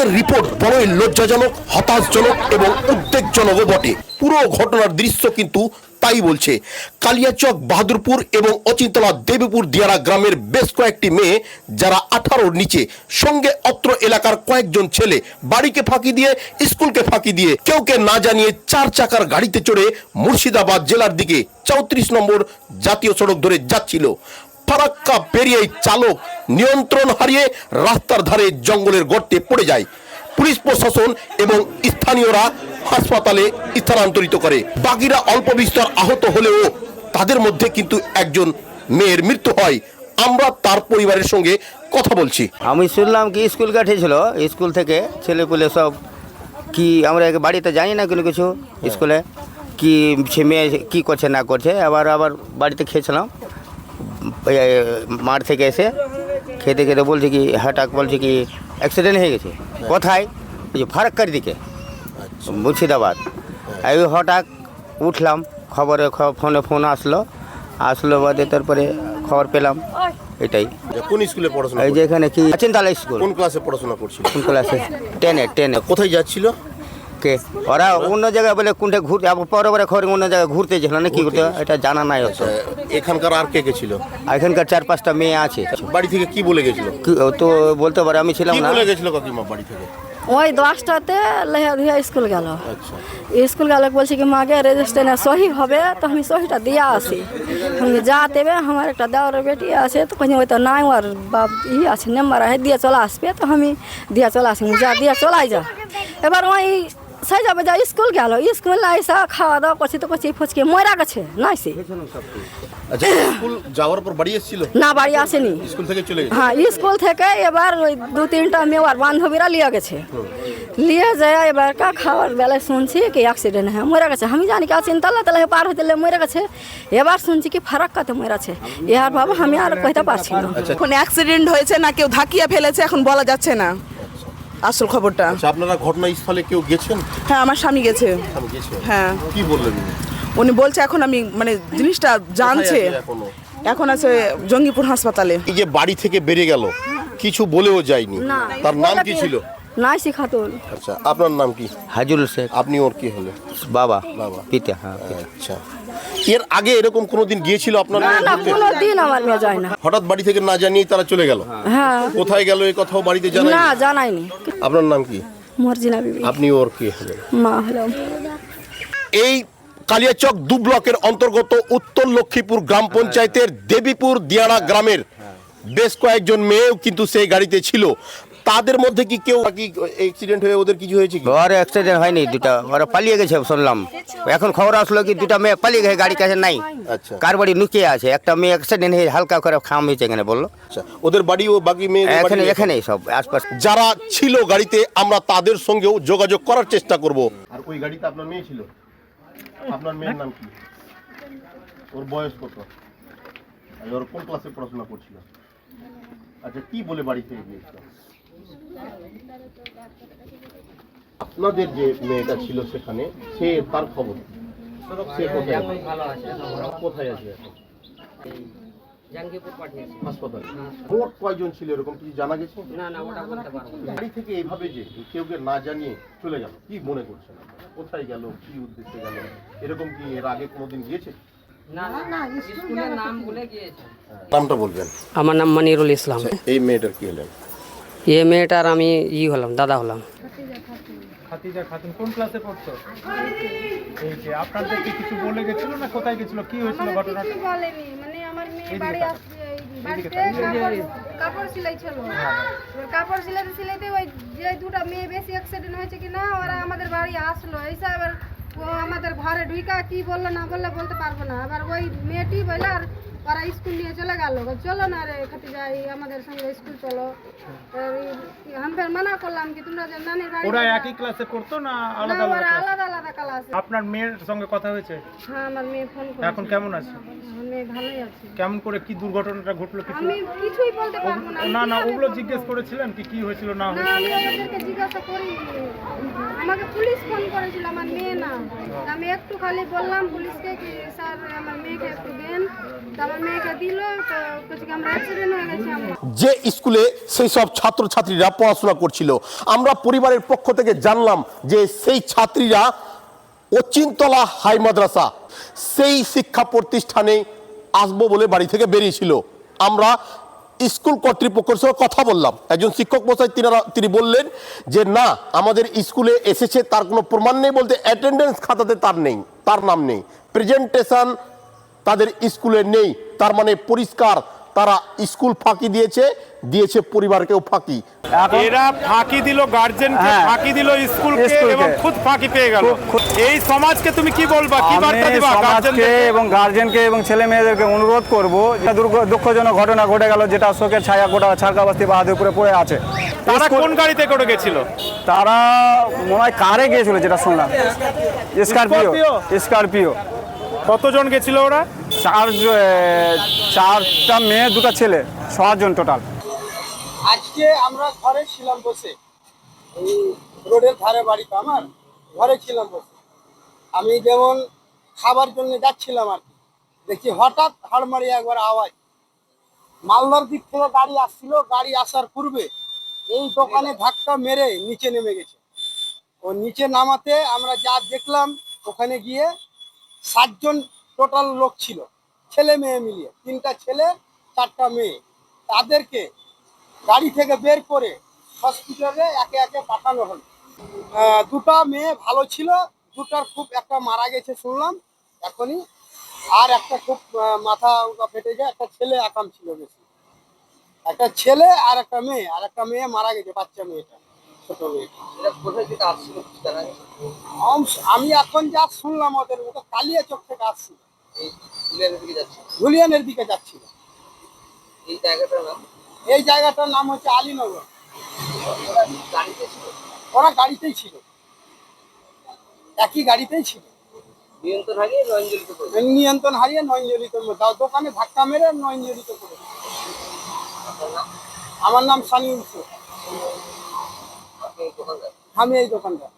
আজকের রিপোর্ট বড়ই লজ্জাজনক, হতাশজনক এবং উদ্বেগজনকও বটে। পুরো ঘটনার দৃশ্য কিন্তু তাই বলছে। কালিয়াচক, বাহাদুরপুর এবং অচিন্তলা, দেবীপুর, দিয়ারা গ্রামের বেশ কয়েকটি মেয়ে যারা আঠারোর নিচে, সঙ্গে অত্র এলাকার কয়েকজন ছেলে বাড়িকে ফাঁকি দিয়ে, স্কুলকে ফাঁকি দিয়ে, কেউ কে না জানিয়ে চার চাকার গাড়িতে চড়ে মুর্শিদাবাদ জেলার দিকে চৌত্রিশ নম্বর জাতীয় সড়ক ধরে যাচ্ছিল। ফারাক্কা পেরিয়ে চালক নিয়ন্ত্রণ হারিয়ে রাস্তার ধারে জঙ্গলের গর্তে পড়ে যায়। পুলিশ প্রশাসন এবং স্থানীয়রা হাসপাতালে স্থানান্তরিত করে। বাকিরা অল্প বিস্তর আহত হলেও তাদের মধ্যে কিন্তু একজন মেয়ের মৃত্যু হয়। আমরা তার পরিবারের সঙ্গে কথা বলছি। আমি শুনলাম কি স্কুল কাঠিয়েছিল স্কুল থেকে ছেলেপুলে সব কি আমরা বাড়িতে জানি না কোনো কিছু স্কুলে? কি সে মেয়ে কী করছে না করছে? আবার আবার বাড়িতে খেয়েছিলাম। মাঠ থেকে এসে খেতে খেতে বলছে কি হঠাৎ বলছে কি অ্যাক্সিডেন্ট হয়ে গেছে। কোথায়? ওই যে ফারাক্কার দিকে মুর্শিদাবাদ। এই হঠাৎ উঠলাম খবরে খ- ফোনে ফোন আসলো। আসলো বাদে তারপরে খবর পেলাম এটাই। কোন স্কুলে পড়াশোনা এই যে এখানে কি চিন্তালয় স্কুল। কোন ক্লাসে পড়াশোনা করছিল? কোন ক্লাসে টেনে টেনে। কোথায় যাচ্ছিল? কে? ওরা অন্য জায়গায় বলে কোনটা ঘুরতে পরে পরে খবর অন্য জায়গায় ঘুরতে ছিল না কি করতে এটা জানা নাই হতো এখানকার আর কে কে ছিল? এখানকার চার পাঁচটা মেয়ে আছে। বাড়ি থেকে কি বলে গেছিল? তো বলতে পারে আমি ছিলাম না। বলে গেছিল কাকিমা বাড়ি থেকে? ওই দশটাতে লেহে ধুয়ে স্কুল গেল। আচ্ছা। স্কুল গেলে বলছি কি মাকে রেজিস্ট্রেশনে সহি হবে তো আমি সহিটা দিয়ে আসি। আমি যা দেবে আমার একটা দেওয়ার বেটি আছে। তো কहीं ওই তো নাই ওর বাপ ই আছে নাম্বার আছে দিয়ে চলে আসবে। তো আমি দিয়ে চলে আসি যা দিয়ে চলাই যা। এবার ওই সেই যাবে যা স্কুল গেল স্কুল আইসা খাওয়া দাওয়া করছি তো করছি ফুচকে মরা গেছে নাইসি আচ্ছা স্কুল যাওয়ার পর বাড়ি এসেছিল? না বাড়ি আসেনি। স্কুল থেকে চলে গেছে? হ্যাঁ স্কুল থেকে এবার ওই দু তিনটা মেয়ে আর বান্ধবীরা লিয়ে গেছে। লিয়ে যায় এবার কা খাওয়ার বেলায় শুনছি কি অ্যাক্সিডেন্ট হ্যাঁ মরে গেছে। আমি জানি কি চিন্তালা তাহলে পার হতে মরে গেছে। এবার শুনছি কি ফারাক্কাতে মরেছে এর বাবা আমি আর কইতে পারছি না। এখন অ্যাক্সিডেন্ট হয়েছে না কেউ ধাকিয়ে ফেলেছে এখন বলা যাচ্ছে না। আসল খবরটা। আচ্ছা আপনারা ঘটনাস্থলে কেউ গেছেন? হ্যাঁ আমার স্বামী গেছে। হ্যাঁ। কি বললেন উনি? বলছে এখন আমি মানে জিনিসটা জানছে। এখনও? আছে জঙ্গিপুর হাসপাতালে। এই যে বাড়ি থেকে বেরিয়ে গেল কিছু বলেও যায়নি। তার নাম কি ছিল? নাইসি খাতুন। আচ্ছা আপনার নাম কি? হাজুল শেখ। আপনি ওর কি হলে বাবা। বাবা। পিতা হ্যাঁ আচ্ছা। এর আগে এরকম কোনোদিন গিয়েছিল আপনার? মেয়ে ঘুরতে? দিন আমার মেয়ে যায় না। হঠাৎ বাড়ি থেকে না জানিয়ে তারা চলে গেল? হ্যাঁ। কোথায় গেল এই কথাও বাড়িতে জানাই না জানাইনি আপনার নাম কি? মর্জিনা বিবি। আপনি ওর কি হলেন? মা হলো। এই কালিয়াচক দু ব্লকের অন্তর্গত উত্তর লক্ষ্মীপুর গ্রাম পঞ্চায়েতের দেবীপুর দিয়ানা গ্রামের বেশ কয়েকজন মেয়েও কিন্তু সেই গাড়িতে ছিল। তাদের মধ্যে কি কেউ কি অ্যাক্সিডেন্ট হয়ে ওদের কিছু হয়েছে কি? ওর অ্যাক্সিডেন্ট হয়নি দুটা ওরা পালিয়ে গেছে শুনলাম। এখন খবর আসলো কি দুটা মেয়ে পালিয়ে গেছে গাড়ি কাছে নাই। আচ্ছা। কার বাড়ি লুকিয়ে আছে একটা মেয়ে অ্যাক্সিডেন্ট হয়ে হালকা করে খাম হয়েছে এখানে বলল। আচ্ছা ওদের বাড়ি ও বাকি মেয়ে এখানে এখানেই সব আশপাশ। যারা ছিল গাড়িতে আমরা তাদের সঙ্গেও যোগাযোগ করার চেষ্টা করব। আর ওই গাড়িতে আপনার মেয়ে ছিল? আপনার মেয়ের নাম কি? ওর বয়স কত? আর ওর কোন ক্লাসে পড়াশোনা করছিল? আচ্ছা কি বলে বাড়ি থেকে গিয়েছিল? আপনাদের যে মেয়েটা ছিল সেখানে সে তার খবর? সে কোথায় আছে? কোথায় আছে এখন? জাঙ্গিপুর পাঠিয়েছি। হাসপাতালে। মোট কয়জন ছিল এরকম কিছু জানা গেছে? না না ওটা বলতে পারব না। বাড়ি থেকে এইভাবে যে কেউকে না জানিয়ে চলে গেল কি মনে করছেন কোথায় গেল কি উদ্দেশ্যে গেল? এরকম কি এর আগে কোনোদিন গিয়েছে? না না স্কুলের নাম ভুলে গিয়েছে। নামটা বলবেন। আমার নাম মনিরুল ইসলাম। এই মেয়েটার কি হলেন এ মেয়েটার আমি ই হলাম দাদা হলাম। খাতিজা খাতুন কোন ক্লাসে পড়তো এই যে আপনাদের কিছু বলে গেছিল না কোথায় গেছিল? কি হয়েছিল ঘটনাটা? কিছু বলেনি মানে আমার মেয়ে বাড়ি আসছে কাপড়- কাপড় ছিল কাপড় সিলাইতে সিলাইতে ওই যে দুটো মেয়ে বেশি অ্যাক্সিডেন্ট হয়েছে কি না ওরা আমাদের বাড়ি আসলো। এইসব এবার ও আমাদের ঘরে ঢুইকা কি বলল না বললে বলতে পারব না। আবার ওই মেয়েটি বলল আর ওরা স্কুল নিয়ে চলে গেল। চলো না রে খাতি যাই আমাদের সঙ্গে স্কুল চলো। এবার এই- আমি মানা করলাম কি তোমরা যে নানির বাড়ি ওরা একই ক্লাসে পড়তো না আলাদা আলাদা আলাদা আলাদা ক্লাস আপনার মেয়ের সঙ্গে কথা হয়েছে? হ্যাঁ আমার মেয়ে ফোন এখন কেমন আছে? মেয়ে ভালোই আছে। কেমন করে কি দুর্ঘটনাটা ঘটলো কিছু? আমি কিছুই বলতে পারব না। না না ওগুলো জিজ্ঞেস করেছিলেন কি কি হয়েছিল না না আমি ওদেরকে জিজ্ঞাসা করি আমাকে পুলিশ ফোন করেছিল, আমার মেয়ে না। আমি একটু খালি বললাম পুলিশকে কি, স্যার, আমার মেয়েকে একটু দেন। যে স্কুলে সেই সব ছাত্রছাত্রীরা পড়াশোনা করছিল, আমরা পরিবারের পক্ষ থেকে জানলাম যে সেই ছাত্রীরা অচিন্তলা হাই মাদ্রাসা, সেই শিক্ষা প্রতিষ্ঠানে আসব বলে বাড়ি থেকে বেরিয়েছিল। আমরা স্কুল কর্তৃপক্ষের সঙ্গে কথা বললাম। একজন শিক্ষক মশাই, তিনারা তিনি বললেন যে, না, আমাদের স্কুলে এসেছে, তার কোনো প্রমাণ নেই বলতে অ্যাটেন্ডেন্স খাতাতে তার নেই, তার নাম নেই। প্রেজেন্টেশন তাদের স্কুলে নেই, তার মানে পরিষ্কার, তারা স্কুল ফাঁকি দিয়েছে দিয়েছে পরিবারকেও ফাঁকি। এরা ফাঁকি দিল গার্জেনকে হ্যাঁ। ফাঁকি দিল স্কুলকে স্কুলকে। এবং খুদ ফাঁকি পেয়ে গেল। এই সমাজকে তুমি কি বলবা? কি বার্তা দিবা সমাজকে গার্জেনকে এবং গার্জেনকে এবং ছেলে মেয়েদেরকে অনুরোধ করব যে দুর্গ- দুঃখজনক ঘটনা ঘটে গেল যেটা শোকের ছায়া গোটা ছাড়কাবাস্তি বাহাদুরপুরে পড়ে আছে। তারা কোন গাড়িতে করে গেছিল? তারা মনে হয় কারে গিয়েছিল যেটা শুনলাম। স্করপিও। স্করপিও? স্করপিও। কতজন গেছিল ওরা? চার চারটা মেয়ে দুটো ছেলে ছজন টোটাল আজকে আমরা ঘরে ছিলাম বসে। রোডের ধারে বাড়িতে আমার, ঘরে ছিলাম বসে। আমি যেমন খাবার জন্য যাচ্ছিলাম আর কি। দেখি হঠাৎ হাড়মারি একবার আওয়াজ। মালদার দিক থেকে গাড়ি আসছিল, গাড়ি আসার পূর্বে এই দোকানে ধাক্কা মেরে নিচে নেমে গেছে। ও নিচে নামাতে আমরা যা দেখলাম, ওখানে গিয়ে সাতজন টোটাল লোক ছিল। ছেলে মেয়ে মিলিয়ে, তিনটা ছেলে, চারটা মেয়ে। তাদেরকে গাড়ি থেকে বের করে হসপিটালে একে একে পাঠানো হলো। দুটা মেয়ে ভালো ছিল দুটার খুব একটা মারা গেছে শুনলাম এখনই। আর একটা খুব মাথা ফেটে যায় একটা ছেলে একাম ছিল বেশি। একটা ছেলে আর একটা মেয়ে আর একটা মেয়ে মারা গেছে বাচ্চা মেয়েটা ছোট মেয়েটা। আম- আমি এখন যা শুনলাম ওদের ওটা কালিয়া চোখ থেকে আসছিল। ধুলিয়ানের দিকে যাচ্ছিল। এই জায়গাটার নাম? হচ্ছে আলীনগর। ওরা গাড়িতেই ছিল। একই গাড়িতেই ছিল। নিয়ন্ত্রণ হারিয়ে নয়ঞ্জলিত দোকানে ধাক্কা মেরে নয়ঞ্জলিত করে। আমার নাম সানি উৎস আমি এই দোকানদার।